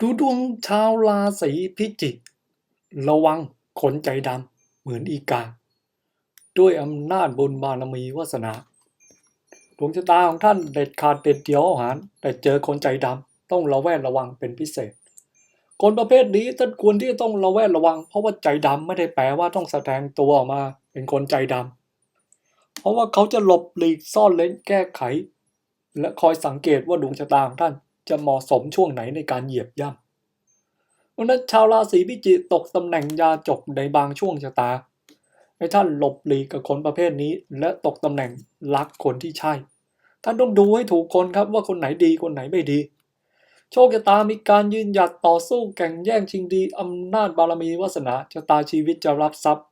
ดูดวงชาวราศีพิจิก ระวังคนใจดำเหมือนอีกา ด้วยอำนาจบุญบารมีวาสนา ดวงชะตาของท่านเด็ดขาดเด็ดเดียวหาร แต่เจอคนใจดำต้องระแวดระวังเป็นพิเศษ คนประเภทนี้ท่านควรที่จะต้องระแวดระวัง เพราะว่าใจดำไม่ได้แปลว่าต้องแสดงตัวออกมาเป็นคนใจดำเพราะว่าเขาจะหลบหลีกซ่อนเล้นแก้ไข และคอยสังเกตว่าดวงชะตาของท่าน จะเหมาะสมช่วงไหนในการเหยียบย่ำเพราะนั้นชาวราศีพิจิกตกตำแหน่งยาจกในบางช่วงชะตา ให้ท่านหลบหลีกกับคนประเภทนี้ และตกตำแหน่งรักคนที่ใช่ ท่านต้องดูให้ถูกคนครับว่าคนไหนดีคนไหนไม่ดี โชคชะตามีการยืนหยัดต่อสู้แข่งแย่งชิงดีอำนาจบารมีวาสนาชะตาชีวิตจะรับทรัพย์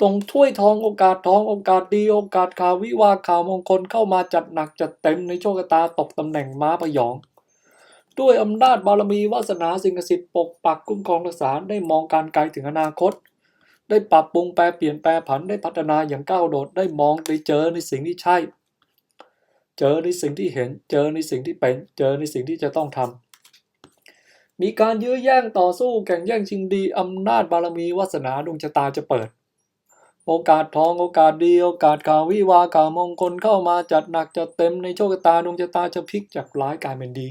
ตรงถ้วยทองโอกาสทองโอกาสดีโอกาสข่าววิวาข่าวมงคลเข้ามาจัดหนักจัดเต็มในโชคชะตาตกตำแหน่งม้าพยอง ด้วยอำนาจบารมีวาสนาสิ่งศักดิ์สิทธิ์ปกปักคุ้มครองรักษาได้มองการไกลถึงอนาคต ได้ปรับปรุงแปลเปลี่ยนแปลผันได้พัฒนาอย่างก้าวโดดได้มองได้เจอในสิ่งที่ใช่ เจอในสิ่งที่เห็น เจอในสิ่งที่เป็น เจอในสิ่งที่จะต้องทำมีการยื้อแย่งต่อสู้แข่งแย่งชิงดีอำนาจบารมีวาสนาดวงชะตาจะเปิด โอกาสทองโอกาสดีโอกาสข่าววิวาข่าวมงคลเข้ามาจัดหนักจัดเต็มในโชคชะตาดวงชะตาจะพลิกจากร้ายกลายเป็นดี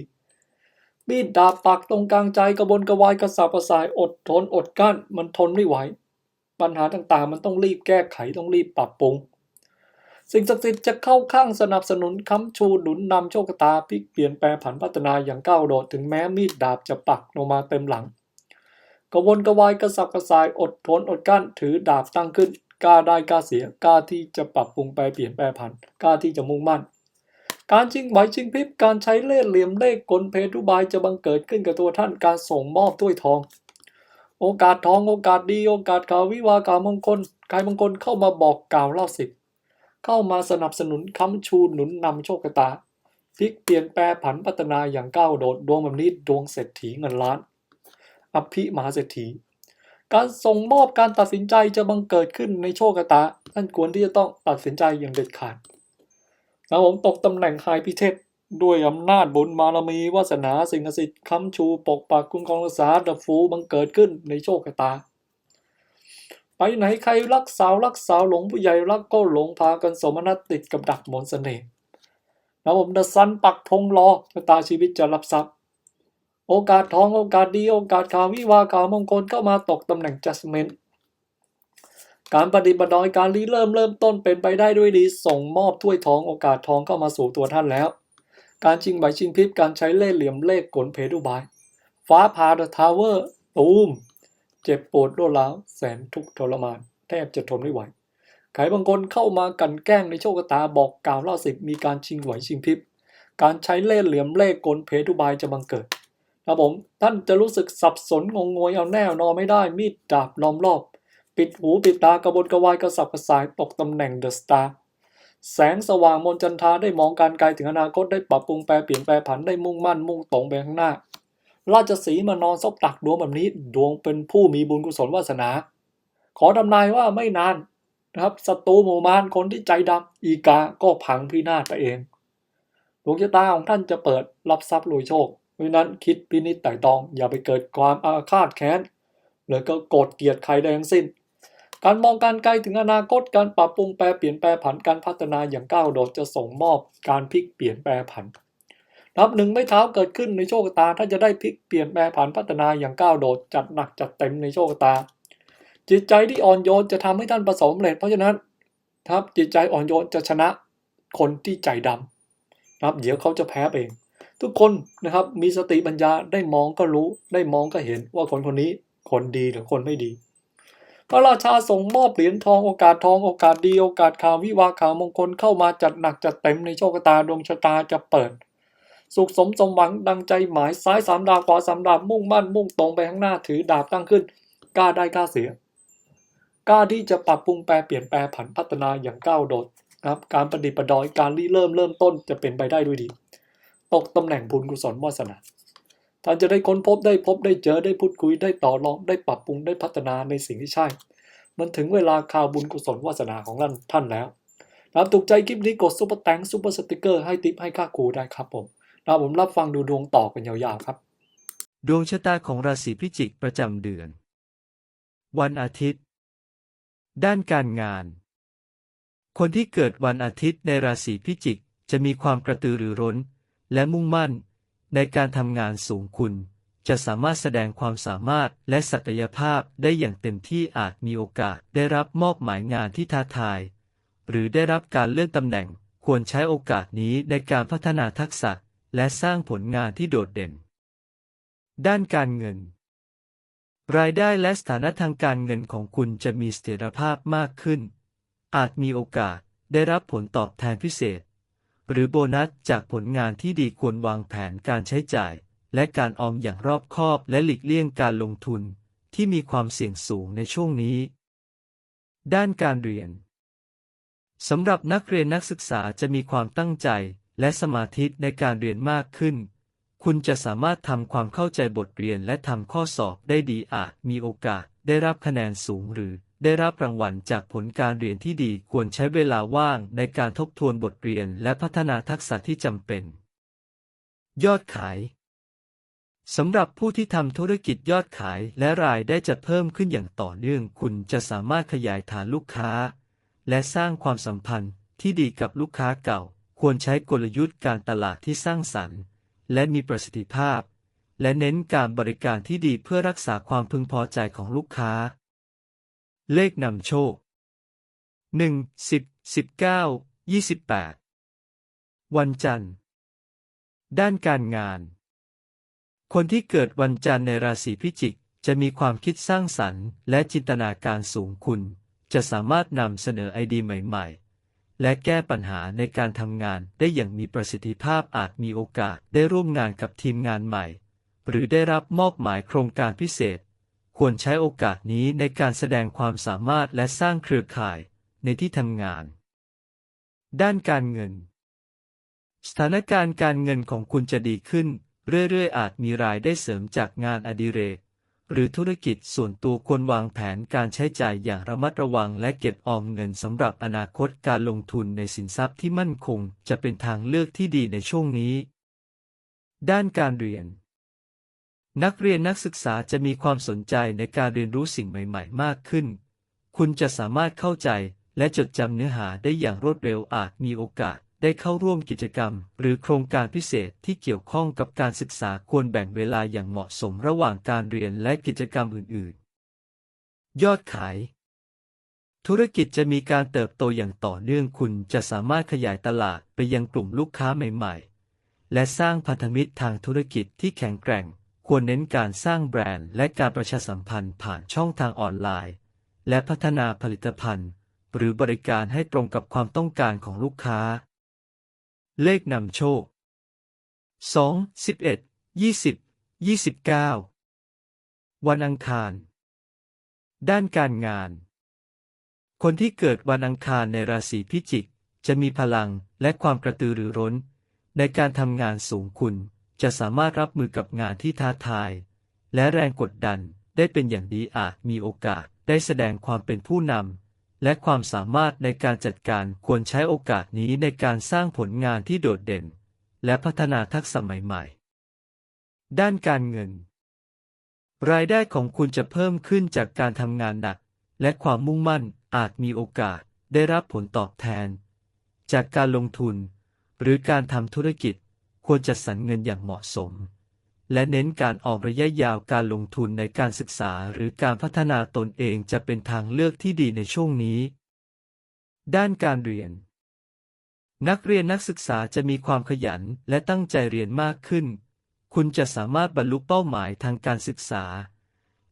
มีดดาบปักตรงกลางใจกระบนกระวายกระสับกระส่ายอดทนอดกั้น มันทนไม่ไหว ปัญหาต่างๆ มันต้องรีบแก้ไขต้องรีบปรับปรุง สิ่งศักดิ์สิทธิ์จะเข้าข้างสนับสนุนค้ำชูหนุนนำโชคตาพลิกเปลี่ยนแปลผันพัฒนาอย่างก้าวโดดถึงแม้มีดดาบจะปักลงมาเต็มหลัง กระวนกระวายกระสับกระส่ายอดทนอดกั้น ถือดาบตั้งขึ้นกล้าได้กล้าเสียกล้าที่จะปรับปรุงแปเปลี่ยนแปลผันกล้าที่จะมุ่งมั่น การชิงไหวชิงพริบการใช้เล่ห์เหลี่ยมเล่ห์กลเพทุบายจะบังเกิดขึ้นกับตัวท่านการส่งมอบถ้วยทอง โอกาสทองโอกาสดีโอกาสข่าววิวาห์ข่าวมงคลกายมงคลเข้ามาบอกกล่าวเล่าสิบเข้ามาสนับสนุนค้ำชูหนุนนำโชคชะตาพลิกเปลี่ยนแปลผันพัฒนาอย่างก้าวโดดดวงแบบนี้ดวงเศรษฐีเงินล้าน อภิมหาเศรษฐี การส่งมอบการตัดสินใจจะบังเกิดขึ้นในโชคชะตาท่านควรที่จะต้องตัดสินใจอย่างเด็ดขาด แล้วผมตกตำแหน่งไฮพิเทพด้วยอำนาจบุญบารมีวาสนาสิ่งศักดิ์สิทธิ์ค้ำชูปกปักคุ้มครองรักษาดับฟูบังเกิดขึ้นในโชคชะตา ไปไหนใครรักสาวรักสาวหลงผู้ใหญ่รักก็หลงพากันสมนัตติดกับดักมนเสน่ห์แล้วผมดัซันปักธงรอชะตาชีวิตจะรับทรัพย์ โอกาสทองโอกาสดีโอกาสข่าววิวาข่าวมงคลเข้ามาตกตำแหน่งจัสเมน การปฏิบัติดอยการรีเริ่มเริ่มต้นเป็นไปได้ด้วยดี ส่งมอบถ้วยทองโอกาสทองเข้ามาสู่ตัวท่านแล้ว การชิงใบชิงพริบการใช้เล่ห์เหลี่ยมเลขกลเพดุบาย ฟ้าผ่าเดอะทาวเวอร์ตูม เจ็บปวดรวดร้าวแสนทุกทรมาน แทบจะทนไม่ไหวใครบางคนเข้ามากันแกล้งในโชคชะตาบอกกล่าวเล่าสิบมีการชิงไหวชิงพริบการใช้เล่ห์เหลี่ยมเลขกลเพทุบายจะบังเกิดครับผมท่านจะรู้สึกสับสนงงงวยเอาแน่นอนไม่ได้มีดดาบล้อมรอบ ปิดหูปิดตากระบนกระวายกระสับกระส่ายตกตำแหน่งเดอะสตาร์แสงสว่างมนจันทาได้มองการไกลถึงอนาคตได้ปรับปรุงแปลเปลี่ยนแปลผันได้มุ่งมั่นมุ่งตรงไปข้างหน้า ราชสีมานอนซบตักดวงแบบนี้ ดวงเป็นผู้มีบุญกุศลวาสนา ขอทำนายว่าไม่นานนะครับศัตรูหมู่มารคนที่ใจดำอีกาก็พังพินาศไปเองดวงชะตาของท่านจะเปิดรับทรัพย์รวยโชคเพราะนั้นคิดพินิจไต่ตองอย่าไปเกิดความอาฆาตแค้นหรือก็โกรธเกลียดใครใดทั้งสิ้น การมองการไกลถึงอนาคตการปรับปรุงแปลเปลี่ยนแปลผันการพัฒนาอย่างก้าวโดดจะส่งมอบการพลิกเปลี่ยนแปลผัน นับหนึ่งไม่เท้าเกิดขึ้นในโชคตา ถ้าจะได้พลิกเปลี่ยนแปลผันพัฒนาอย่างก้าวโดดจัดหนักจัดเต็มในโชคตา จิตใจที่อ่อนโยนจะทำให้ท่านประสบเร็จเพราะฉะนั้นครับจิตใจอ่อนโยนจะชนะคนที่ใจดำนะครับ เดี๋ยวเขาจะแพ้เอง ทุกคนนะครับมีสติปัญญาได้มองก็รู้ได้มองก็เห็นว่าคนคนนี้คนดีหรือคนไม่ดี พระราชาส่งมอบเหรียญทองโอกาสทองโอกาสดีโอกาสข่าววิวาข่าวมงคลเข้ามาจัดหนักจัดเต็มในโชคชะตาดวงชะตาจะเปิด สุขสมสมหวังดังใจหมายซ้ายสามดาบขวาสามดาบมุ่งมั่นมุ่งตรงไปข้างหน้าถือดาบตั้งขึ้นกล้าได้กล้าเสียกล้าที่จะปรับปรุงแปลเปลี่ยนแปลผันพัฒนาอย่างก้าวโดดนะครับการประดิษฐ์ประดอยการริเริ่มเริ่มต้นจะเป็นไปได้ด้วยดี ตกตำแหน่งบุญกุศลวาสนา ท่านจะได้ค้นพบได้พบได้เจอได้พูดคุยได้ต่อรองได้ปรับปรุงได้พัฒนาในสิ่งที่ใช่ มันถึงเวลาข่าวบุญกุศลวาสนาของท่านท่านแล้วนะถูกใจคลิปนี้กดซุปเปอร์แตงซุปเปอร์สติกเกอร์ให้ติปให้ค่าครูได้ครับผมนะผมรับฟังดูดวงต่อกันยาวๆครับ ดวงชะตาของราศีพิจิกประจำเดือน วันอาทิตย์ ด้านการงาน คนที่เกิดวันอาทิตย์ในราศีพิจิกจะมีความกระตือรือร้น และมุ่งมั่น ในการทำงานสูงคุณจะสามารถแสดงความสามารถและศักยภาพได้อย่างเต็มที่อาจมีโอกาสได้รับมอบหมายงานที่ท้าทาย หรือได้รับการเลื่อนตำแหน่ง ควรใช้โอกาสนี้ในการพัฒนาทักษะ และสร้างผลงานที่โดดเด่น ด้านการเงิน รายได้และสถานะทางการเงินของคุณจะมีเสถียรภาพมากขึ้น อาจมีโอกาสได้รับผลตอบแทนพิเศษ หรือโบนัสจากผลงานที่ดีควรวางแผนการใช้จ่าย และการออมอย่างรอบคอบและหลีกเลี่ยงการลงทุน ที่มีความเสี่ยงสูงในช่วงนี้ ด้านการเรียนสำหรับนักเรียนนักศึกษาจะมีความตั้งใจและสมาธิในการเรียนมากขึ้น คุณจะสามารถทำความเข้าใจบทเรียนและทำข้อสอบได้ดีอาจมีโอกาสได้รับคะแนนสูงหรือ ได้รับรางวัลจากผลการเรียนที่ดีควรใช้เวลาว่างในการทบทวนบทเรียนและพัฒนาทักษะที่จำเป็น ยอดขายสำหรับผู้ที่ทำธุรกิจยอดขายและรายได้จะเพิ่มขึ้นอย่างต่อเนื่อง คุณจะสามารถขยายฐานลูกค้า และสร้างความสัมพันธ์ที่ดีกับลูกค้าเก่า ควรใช้กลยุทธ์การตลาดที่สร้างสรรค์ และมีประสิทธิภาพ และเน้นการบริการที่ดีเพื่อรักษาความพึงพอใจของลูกค้า เลขนำโชค1 10 19 28วันจันทร์ ด้านการงาน คนที่เกิดวันจันทร์ในราศีพิจิก จะมีความคิดสร้างสรรค์ และจินตนาการสูงคุณ จะสามารถนำเสนอไอเดียใหม่ ๆ และแก้ปัญหาในการทำงานได้อย่างมีประสิทธิภาพอาจมีโอกาสได้ร่วมงานกับทีมงานใหม่ หรือได้รับมอบหมายโครงการพิเศษ ควรใช้โอกาสนี้ในการแสดงความสามารถและสร้างเครือข่ายในที่ทำงาน ด้านการเงิน สถานการณ์การเงินของคุณจะดีขึ้น เรื่อยๆ อาจมีรายได้เสริมจากงานอดิเรก หรือธุรกิจส่วนตัวควรวางแผนการใช้จ่ายอย่างระมัดระวังและเก็บออมเงินสำหรับอนาคตการลงทุนในสินทรัพย์ที่มั่นคงจะเป็นทางเลือกที่ดีในช่วงนี้ ด้านการเรียน นักเรียนนักศึกษาจะมีความสนใจในการเรียนรู้สิ่งใหม่ๆ มากขึ้น คุณจะสามารถเข้าใจและจดจำเนื้อหาได้อย่างรวดเร็วอาจมีโอกาสได้เข้าร่วมกิจกรรม หรือโครงการพิเศษที่เกี่ยวข้องกับการศึกษาควรแบ่งเวลาอย่างเหมาะสมระหว่างการเรียนและกิจกรรมอื่นๆ ยอดขาย ธุรกิจจะมีการเติบโตอย่างต่อเนื่องคุณจะสามารถขยายตลาดไปยังกลุ่มลูกค้าใหม่ ๆ และสร้างพันธมิตรทางธุรกิจที่แข็งแกร่ง ควรเน้นการสร้างแบรนด์และการประชาสัมพันธ์ผ่านช่องทางออนไลน์ และพัฒนาผลิตภัณฑ์ หรือบริการให้ตรงกับความต้องการของลูกค้า เลขนำโชค 2 11 20 29 วันอังคาร ด้านการงาน คนที่เกิดวันอังคารในราศีพิจิก จะมีพลังและความกระตือรือร้น ในการทำงานสูงคุณ จะสามารถรับมือกับงานที่ท้าทาย และแรงกดดันได้เป็นอย่างดีอาจมีโอกาสได้แสดงความเป็นผู้นำและความสามารถในการจัดการควรใช้โอกาสนี้ในการสร้างผลงานที่โดดเด่น และพัฒนาทักษะใหม่ๆ ด้านการเงิน รายได้ของคุณจะเพิ่มขึ้นจากการทำงานหนัก และความมุ่งมั่นอาจมีโอกาสได้รับผลตอบแทน จากการลงทุน หรือการทำธุรกิจ ควรจัดสรรเงินอย่างเหมาะสม และเน้นการออกระยะยาวการลงทุนในการศึกษาหรือการพัฒนาตนเองจะเป็นทางเลือกที่ดีในช่วงนี้ ด้านการเรียน นักเรียนนักศึกษาจะมีความขยันและตั้งใจเรียนมากขึ้น คุณจะสามารถบรรลุเป้าหมายทางการศึกษา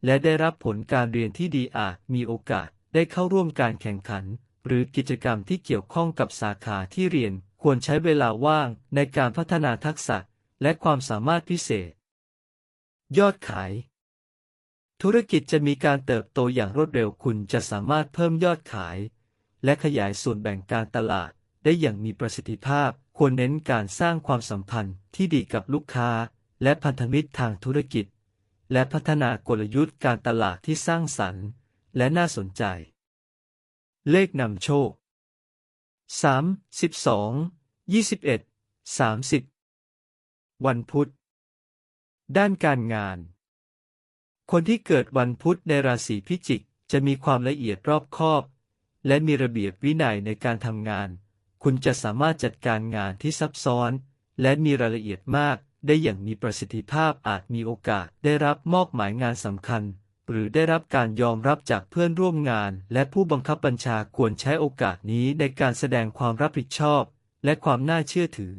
และได้รับผลการเรียนที่ดีอาจมีโอกาสได้เข้าร่วมการแข่งขัน หรือกิจกรรมที่เกี่ยวข้องกับสาขาที่เรียน ควรใช้เวลาว่างในการพัฒนาทักษะและความสามารถพิเศษ ยอดขาย ธุรกิจจะมีการเติบโตอย่างรวดเร็วคุณจะสามารถเพิ่มยอดขาย และขยายส่วนแบ่งการตลาดได้อย่างมีประสิทธิภาพ ควรเน้นการสร้างความสัมพันธ์ที่ดีกับลูกค้า และพันธมิตรทางธุรกิจ และพัฒนากลยุทธ์การตลาดที่สร้างสรรค์ และน่าสนใจ เลขนำโชค 3 12 21 30วันพุธ ด้านการงาน คนที่เกิดวันพุธในราศีพิจิก จะมีความละเอียดรอบคอบ และมีระเบียบวินัยในการทำงาน คุณจะสามารถจัดการงานที่ซับซ้อน และมีรายละเอียดมากได้อย่างมีประสิทธิภาพอาจมีโอกาสได้รับมอบหมายงานสำคัญ หรือได้รับการยอมรับจากเพื่อนร่วมงาน และผู้บังคับบัญชาควรใช้โอกาสนี้ในการแสดงความรับผิดชอบ และความน่าเชื่อถือ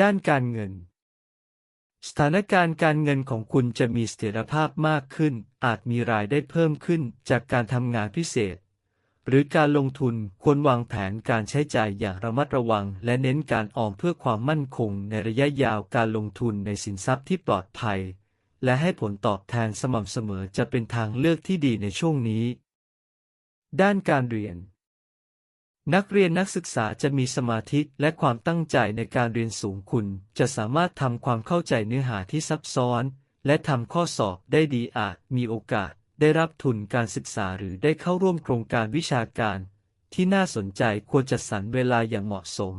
ด้านการเงิน สถานการณ์การเงินของคุณจะมีเสถียรภาพมากขึ้น อาจมีรายได้เพิ่มขึ้นจากการทำงานพิเศษ หรือการลงทุนควรวางแผนการใช้จ่ายอย่างระมัดระวัง และเน้นการออมเพื่อความมั่นคงในระยะยาวการลงทุนในสินทรัพย์ที่ปลอดภัย และให้ผลตอบแทนสม่ำเสมอจะเป็นทางเลือกที่ดีในช่วงนี้ ด้านการเรียน นักเรียนนักศึกษาจะมีสมาธิและความตั้งใจในการเรียนสูงคุณ จะสามารถทำความเข้าใจเนื้อหาที่ซับซ้อน และทำข้อสอบได้ดีอาจมีโอกาสได้รับทุนการศึกษาหรือได้เข้าร่วมโครงการวิชาการ ที่น่าสนใจควรจัดสรรเวลาอย่างเหมาะสม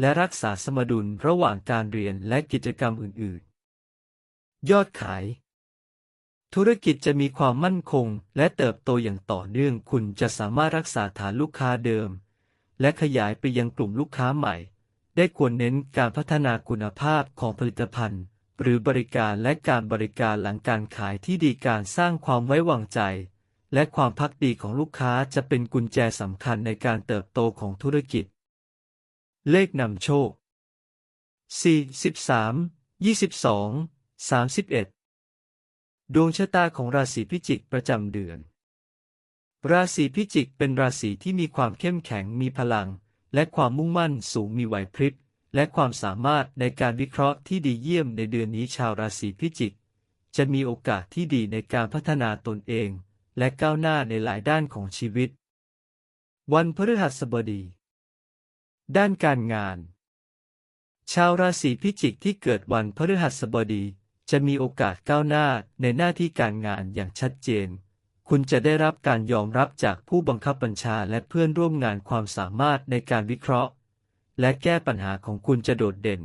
และรักษาสมดุลระหว่างการเรียนและกิจกรรมอื่น ๆ ยอดขาย ธุรกิจจะมีความมั่นคง และเติบโตอย่างต่อเนื่องคุณจะสามารถรักษาฐานลูกค้าเดิม และขยายไปยังกลุ่มลูกค้าใหม่ ได้ควรเน้นการพัฒนาคุณภาพของผลิตภัณฑ์ หรือบริการและการบริการหลังการขายที่ดีการสร้างความไว้วางใจ และความพักดีของลูกค้าจะเป็นกุญแจสำคัญในการเติบโตของธุรกิจ เลขนำโชค 4 13 22 31 ดวงชะตาของราศีพิจิกประจำเดือน ราศีพิจิกเป็นราศีที่มีความเข้มแข็งมีพลัง และความมุ่งมั่นสูงมีไหวพริบและความสามารถในการวิเคราะห์ที่ดีเยี่ยมในเดือนนี้ชาวราศีพิจิก จะมีโอกาสที่ดีในการพัฒนาตนเอง และก้าวหน้าในหลายด้านของชีวิต วันพฤหัสบดี ด้านการงาน ชาวราศีพิจิกที่เกิดวันพฤหัสบดี จะมีโอกาสก้าวหน้าในหน้าที่การงานอย่างชัดเจน คุณจะได้รับการยอมรับจากผู้บังคับบัญชาและเพื่อนร่วมงานความสามารถในการวิเคราะห์ และแก้ปัญหาของคุณจะโดดเด่น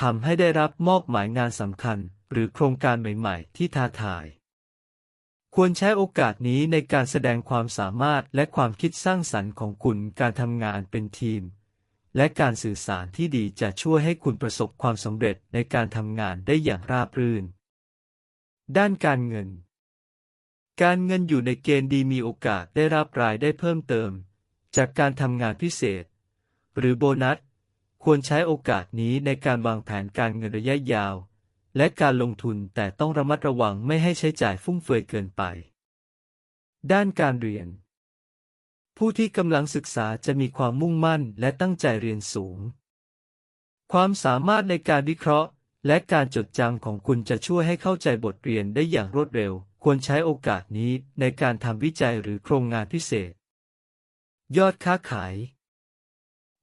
ทำให้ได้รับมอบหมายงานสำคัญ หรือโครงการใหม่ๆ ที่ท้าทาย ควรใช้โอกาสนี้ในการแสดงความสามารถและความคิดสร้างสรรค์ของคุณการทำงานเป็นทีม และการสื่อสารที่ดีจะช่วยให้คุณประสบความสำเร็จในการทำงานได้อย่างราบรื่น ด้านการเงิน การเงินอยู่ในเกณฑ์ดีมีโอกาสได้รับรายได้เพิ่มเติม จากการทำงานพิเศษ หรือโบนัส ควรใช้โอกาสนี้ในการวางแผนการเงินระยะยาว และการลงทุนแต่ต้องระมัดระวังไม่ให้ใช้จ่ายฟุ่มเฟือยเกินไป ด้านการเรียน ผู้ที่กำลังศึกษาจะมีความมุ่งมั่นและตั้งใจเรียนสูง ความสามารถในการวิเคราะห์ และการจดจำของคุณจะช่วยให้เข้าใจบทเรียนได้อย่างรวดเร็ว ควรใช้โอกาสนี้ในการทำวิจัยหรือโครงงานพิเศษ ยอดค้าขาย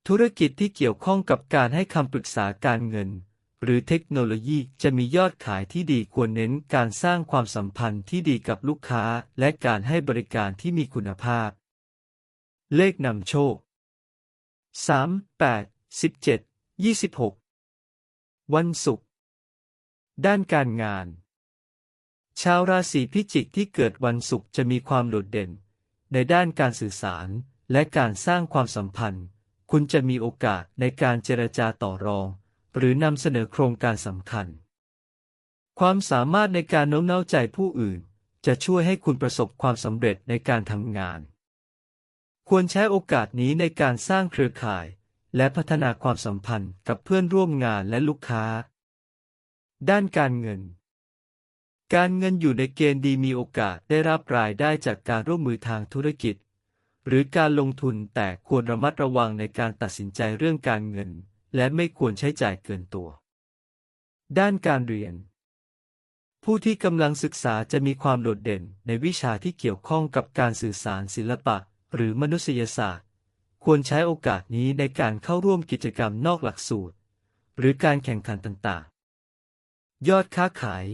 ธุรกิจที่เกี่ยวข้องกับการให้คำปรึกษาการเงินหรือเทคโนโลยีจะมียอดขายที่ดีควรเน้นการสร้างความสัมพันธ์ที่ดีกับลูกค้า และการให้บริการที่มีคุณภาพ เลขนำโชค 3 8 17 26 วันศุกร์ด้านการงาน ชาวราศีพิจิกที่เกิดวันศุกร์จะมีความโดดเด่น ในด้านการสื่อสารและการสร้างความสัมพันธ์ คุณจะมีโอกาสในการเจรจาต่อรอง หรือนำเสนอโครงการสำคัญ ความสามารถในการโน้มน้าวใจผู้อื่น จะช่วยให้คุณประสบความสำเร็จในการทำงาน ควรใช้โอกาสนี้ในการสร้างเครือข่าย และพัฒนาความสัมพันธ์กับเพื่อนร่วมงานและลูกค้า ด้านการเงิน การเงินอยู่ในเกณฑ์ดีมีโอกาสได้รับรายได้จากการร่วมมือทางธุรกิจ หรือการลงทุนแต่ควรระมัดระวังในการตัดสินใจเรื่องการเงิน และไม่ควรใช้จ่ายเกินตัว ด้านการเรียนผู้ที่กำลังศึกษาจะมีความโดดเด่นในวิชาที่เกี่ยวข้องกับการสื่อสารศิลปะ หรือมนุษยศาสตร์ ควรใช้โอกาสนี้ในการเข้าร่วมกิจกรรมนอกหลักสูตร หรือการแข่งขันต่างๆ ยอดค้าขาย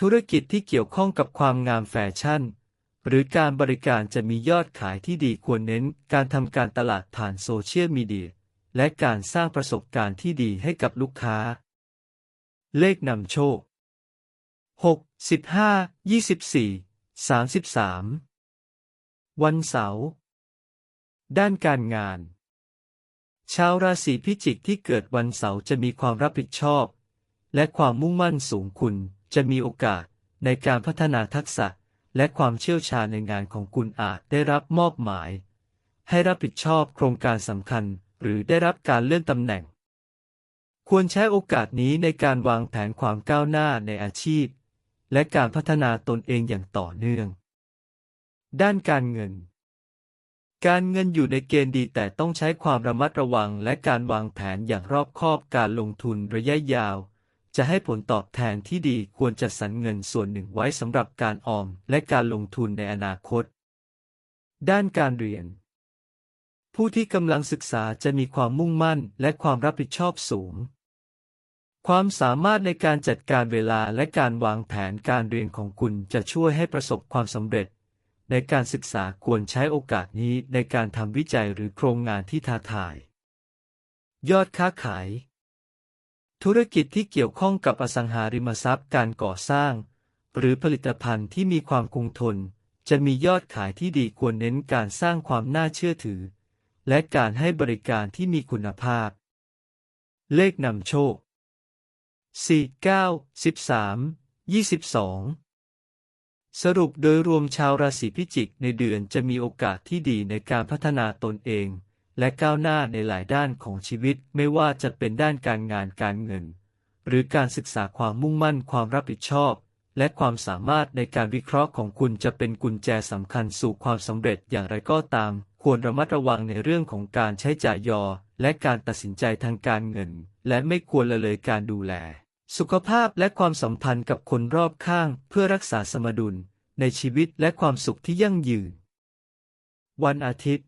ธุรกิจที่เกี่ยวข้องกับความงามแฟชั่น หรือการบริการจะมียอดขายที่ดีควรเน้นการทำการตลาดผ่านโซเชียลมีเดียและการสร้างประสบการณ์ที่ดีให้กับลูกค้า เลขนำโชค 6 15 24 33 วันเสาร์ด้านการงาน ชาวราศีพิจิกที่เกิดวันเสาร์จะมีความรับผิดชอบ และความมุ่งมั่นสูงคุณจะมีโอกาสในการพัฒนาทักษะและความเชี่ยวชาญในงานของคุณอาจได้รับมอบหมาย ให้รับผิดชอบโครงการสำคัญหรือได้รับการเลื่อนตำแหน่ง ควรใช้โอกาสนี้ในการวางแผนความก้าวหน้าในอาชีพ และการพัฒนาตนเองอย่างต่อเนื่อง ด้านการเงิน การเงินอยู่ในเกณฑ์ดีแต่ต้องใช้ความระมัดระวังและการวางแผนอย่างรอบคอบการลงทุนระยะยาว จะให้ผลตอบแทนที่ดีควรจัดสรรเงินส่วนหนึ่งไว้สำหรับการออมและการลงทุนในอนาคต ด้านการเรียน ผู้ที่กำลังศึกษาจะมีความมุ่งมั่นและความรับผิดชอบสูงความสามารถในการจัดการเวลาและการวางแผนการเรียนของคุณจะช่วยให้ประสบความสำเร็จ ในการศึกษาควรใช้โอกาสนี้ในการทำวิจัยหรือโครงงานที่ท้าทาย ยอดค้าขาย ธุรกิจที่เกี่ยวข้องกับอสังหาริมทรัพย์การก่อสร้าง หรือผลิตภัณฑ์ที่มีความคงทน จะมียอดขายที่ดีควรเน้นการสร้างความน่าเชื่อถือ และการให้บริการที่มีคุณภาพ เลขนำโชค 4 9 13 22 สรุปโดยรวมชาวราศีพิจิกในเดือนจะมีโอกาสที่ดีในการพัฒนาตนเอง และก้าวหน้าในหลายด้านของชีวิตไม่ว่าจะเป็นด้านการงานการเงิน หรือการศึกษาความมุ่งมั่นความรับผิดชอบ และความสามารถในการวิเคราะห์ของคุณจะเป็นกุญแจสำคัญสู่ความสำเร็จอย่างไรก็ตาม ควรระมัดระวังในเรื่องของการใช้จ่ายยอ และการตัดสินใจทางการเงิน และไม่ควรละเลยการดูแล สุขภาพและความสัมพันธ์กับคนรอบข้างเพื่อรักษาสมดุลในชีวิตและความสุขที่ยั่งยืน วันอาทิตย์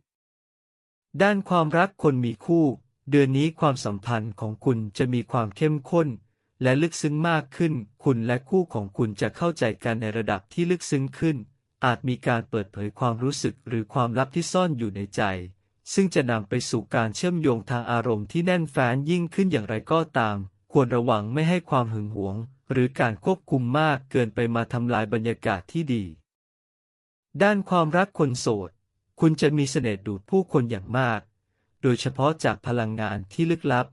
ด้านความรักคนมีคู่ เดือนนี้ความสัมพันธ์ของคุณจะมีความเข้มข้น และลึกซึ้งมากขึ้น คุณและคู่ของคุณจะเข้าใจกันในระดับที่ลึกซึ้งขึ้น อาจมีการเปิดเผยความรู้สึกหรือความลับที่ซ่อนอยู่ในใจ ซึ่งจะนำไปสู่การเชื่อมโยงทางอารมณ์ที่แน่นแฟ้นยิ่งขึ้นอย่างไรก็ตาม ควรระวังไม่ให้ความหึงหวง หรือการควบคุมมากเกินไปมาทำลายบรรยากาศที่ดี ด้านความรักคนโสด คุณจะมีเสน่ห์ดูดผู้คนอย่างมาก โดยเฉพาะจากพลังงานที่ลึกลับ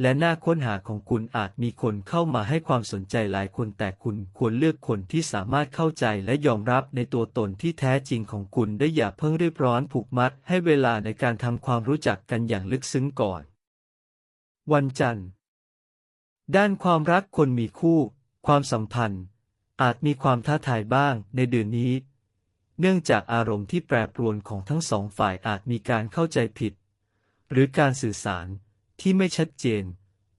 และน่าค้นหาของคุณอาจมีคนเข้ามาให้ความสนใจหลายคนแต่คุณควรเลือกคนที่สามารถเข้าใจและยอมรับในตัวตนที่แท้จริงของคุณได้อย่าเพิ่งรีบร้อนผูกมัดให้เวลาในการทำความรู้จักกันอย่างลึกซึ้งก่อน วันจันทร์ ด้านความรักคนมีคู่ ความสัมพันธ์ อาจมีความท้าทายบ้างในเดือนนี้ เนื่องจากอารมณ์ที่แปรปรวนของทั้งสองฝ่ายอาจมีการเข้าใจผิด หรือการสื่อสารที่ไม่ชัดเจน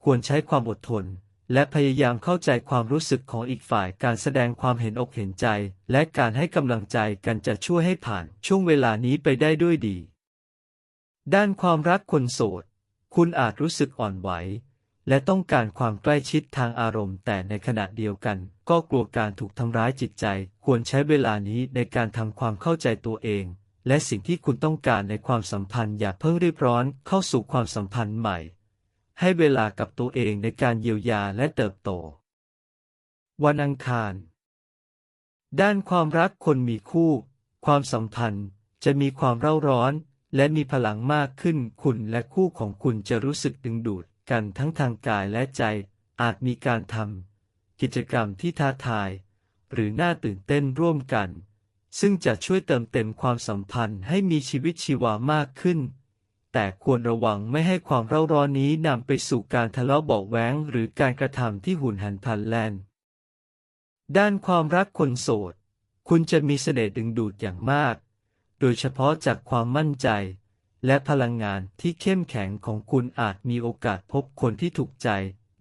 ควรใช้ความอดทน และพยายามเข้าใจความรู้สึกของอีกฝ่ายการแสดงความเห็นอกเห็นใจ และการให้กำลังใจกันจะช่วยให้ผ่านช่วงเวลานี้ไปได้ด้วยดี ด้านความรักคนโสด คุณอาจรู้สึกอ่อนไหว และต้องการความใกล้ชิดทางอารมณ์ แต่ในขณะเดียวกัน ก็กลัวการถูกทำร้ายจิตใจ ควรใช้เวลานี้ในการทำความเข้าใจตัวเอง และสิ่งที่คุณต้องการในความสัมพันธ์อย่าเพิ่งรีบร้อนเข้าสู่ความสัมพันธ์ใหม่ ให้เวลากับตัวเองในการเยียวยาและเติบโต วันอังคาร ด้านความรักคนมีคู่ ความสัมพันธ์จะมีความเร่าร้อน และมีพลังมากขึ้นคุณและคู่ของคุณจะรู้สึกดึงดูด กันทั้งทางกายและใจ อาจมีการทำกิจกรรมที่ท้าทาย หรือน่าตื่นเต้นร่วมกัน ซึ่งจะช่วยเติมเต็มความสัมพันธ์ให้มีชีวิตชีวามากขึ้น แต่ควรระวังไม่ให้ความเร่าร้อนนี้นำไปสู่การทะเลาะเบาะแว้งหรือการกระทำที่หุนหันพลันแล่นด้านความรักคนโสด คุณจะมีเสน่ห์ดึงดูดอย่างมาก โดยเฉพาะจากความมั่นใจ และพลังงานที่เข้มแข็งของคุณอาจมีโอกาสพบคนที่ถูกใจ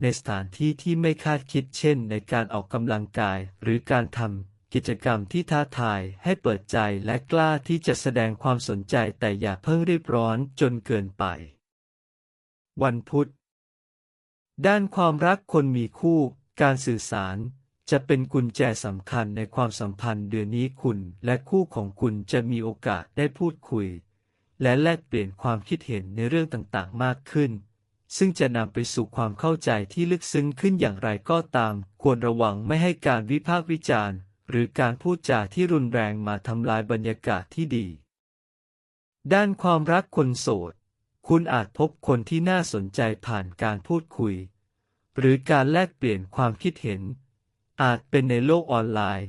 ในสถานที่ที่ไม่คาดคิดเช่น ในการออกกำลังกาย หรือการทำกิจกรรมที่ท้าทายให้เปิดใจและกล้าที่จะแสดงความสนใจแต่อย่าเพิ่งรีบร้อนจนเกินไป วันพุธ ด้านความรักคนมีคู่ การสื่อสารจะเป็นกุญแจสำคัญในความสัมพันธ์เดือนนี้คุณและคู่ของคุณจะมีโอกาสได้พูดคุย และแลกเปลี่ยนความคิดเห็นในเรื่องต่างๆ มากขึ้น ซึ่งจะนำไปสู่ความเข้าใจที่ลึกซึ้งขึ้นอย่างไรก็ตาม ควรระวังไม่ให้การวิพากษ์วิจารณ์ หรือการพูดจาที่รุนแรงมาทำลายบรรยากาศที่ดี ด้านความรักคนโสด คุณอาจพบคนที่น่าสนใจผ่านการพูดคุย หรือการแลกเปลี่ยนความคิดเห็น อาจเป็นในโลกออนไลน์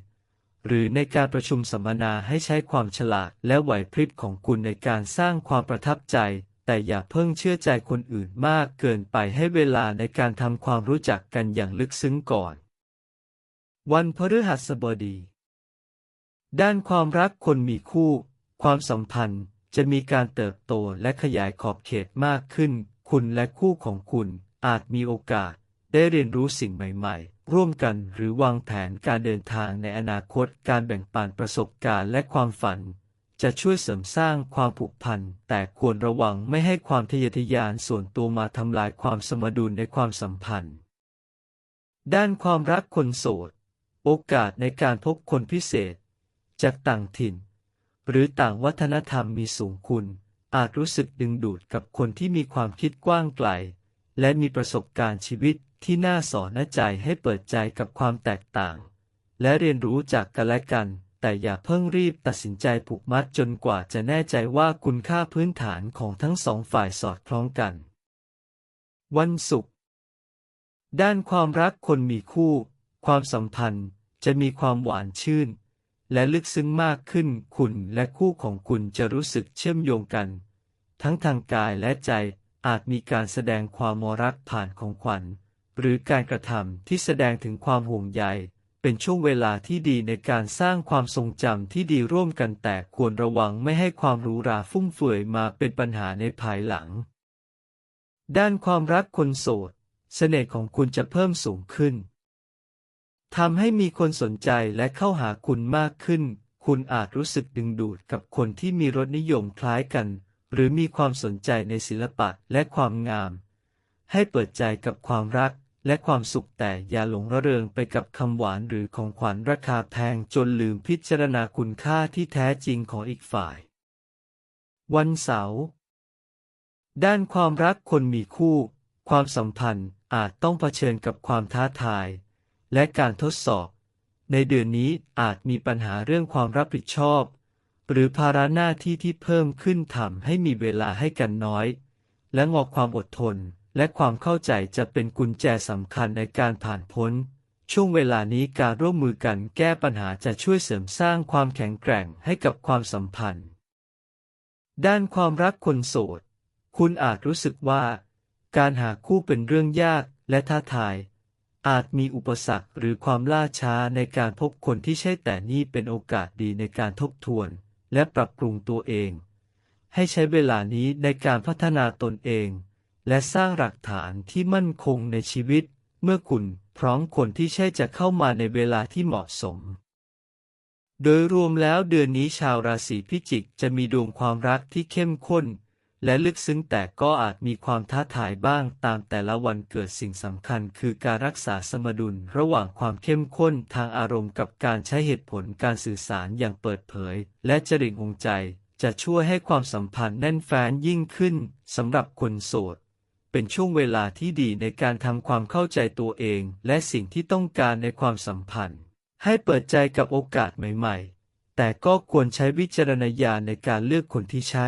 หรือในการประชุมสัมมนาให้ใช้ความฉลาดและไหวพริบของคุณในการสร้างความประทับใจ แต่อย่าเพิ่งเชื่อใจคนอื่นมากเกินไปให้เวลาในการทำความรู้จักกันอย่างลึกซึ้งก่อน วันพฤหัสบดี ด้านความรักคนมีคู่ ความสัมพันธ์จะมีการเติบโตและขยายขอบเขตมากขึ้น คุณและคู่ของคุณอาจมีโอกาสได้เรียนรู้สิ่งใหม่ ๆ ร่วมกันหรือวางแผนการเดินทางในอนาคตการแบ่งปันประสบการณ์และความฝัน จะช่วยเสริมสร้างความผูกพัน แต่ควรระวังไม่ให้ความทะเยอทะยานส่วนตัวมาทำลายความสมดุลในความสัมพันธ์ ด้านความรักคนโสด โอกาสในการพบคนพิเศษ จากต่างถิ่น หรือต่างวัฒนธรรมมีสูงคุณอาจรู้สึกดึงดูดกับคนที่มีความคิดกว้างไกล และมีประสบการณ์ชีวิต ที่น่าสอนใจให้เปิดใจกับความแตกต่าง และเรียนรู้จากกันและกัน แต่อย่าเพิ่งรีบตัดสินใจผูกมัดจนกว่าจะแน่ใจว่าคุณค่าพื้นฐานของทั้งสองฝ่ายสอดคล้องกัน วันศุกร์ด้านความรักคนมีคู่ ความสัมพันธ์จะมีความหวานชื่น และลึกซึ้งมากขึ้นคุณและคู่ของคุณจะรู้สึกเชื่อมโยงกัน ทั้งทางกายและใจอาจมีการแสดงความมรักผ่านของขวัญ หรือการกระทำที่แสดงถึงความห่วงใย เป็นช่วงเวลาที่ดีในการสร้างความทรงจำที่ดีร่วมกันแต่ควรระวังไม่ให้ความหรูหราฟุ่มเฟือยมาเป็นปัญหาในภายหลัง ด้านความรักคนโสด เสน่ห์ของคุณจะเพิ่มสูงขึ้นทำให้มีคนสนใจและเข้าหาคุณมากขึ้น คุณอาจรู้สึกดึงดูดกับคนที่มีรสนิยมคล้ายกัน หรือมีความสนใจในศิลปะและความงาม ให้เปิดใจกับความรัก และความสุขแต่อย่าหลงระเริงไปกับคำหวานหรือของขวัญราคาแพงจนลืมพิจารณาคุณค่าที่แท้จริงของอีกฝ่าย วันเสาร์ด้านความรักคนมีคู่ ความสัมพันธ์อาจต้องเผชิญกับความท้าทาย และการทดสอบ ในเดือนนี้อาจมีปัญหาเรื่องความรับผิดชอบ หรือภาระหน้าที่ที่เพิ่มขึ้นทำให้มีเวลาให้กันน้อย และงอกความอดทน และความเข้าใจจะเป็นกุญแจสำคัญในการผ่านพ้น ช่วงเวลานี้การร่วมมือกันแก้ปัญหาจะช่วยเสริมสร้างความแข็งแกร่งให้กับความสัมพันธ์ ด้านความรักคนโสด คุณอาจรู้สึกว่า การหาคู่เป็นเรื่องยากและท้าทาย อาจมีอุปสรรคหรือความล่าช้าในการพบคนที่ใช่แต่นี่เป็นโอกาสดีในการทบทวน และปรับปรุงตัวเอง ให้ใช้เวลานี้ในการพัฒนาตนเอง และสร้างหลักฐานที่มั่นคงในชีวิต เมื่อคุณพร้อมคนที่ใช่จะเข้ามาในเวลาที่เหมาะสม โดยรวมแล้วเดือนนี้ชาวราศีพิจิกจะมีดวงความรักที่เข้มข้น และลึกซึ้งแต่ก็อาจมีความท้าทายบ้างตามแต่ละวันเกิดสิ่งสำคัญคือการรักษาสมดุลระหว่างความเข้มข้นทางอารมณ์กับการใช้เหตุผลการสื่อสารอย่างเปิดเผย และจริตองใจจะช่วยให้ความสัมพันธ์แน่นแฟ้นยิ่งขึ้นสำหรับคนโสด เป็นช่วงเวลาที่ดีในการทำความเข้าใจตัวเอง และสิ่งที่ต้องการในความสัมพันธ์ ให้เปิดใจกับโอกาสใหม่ ๆ แต่ก็ควรใช้วิจารณญาณในการเลือกคนที่ใช่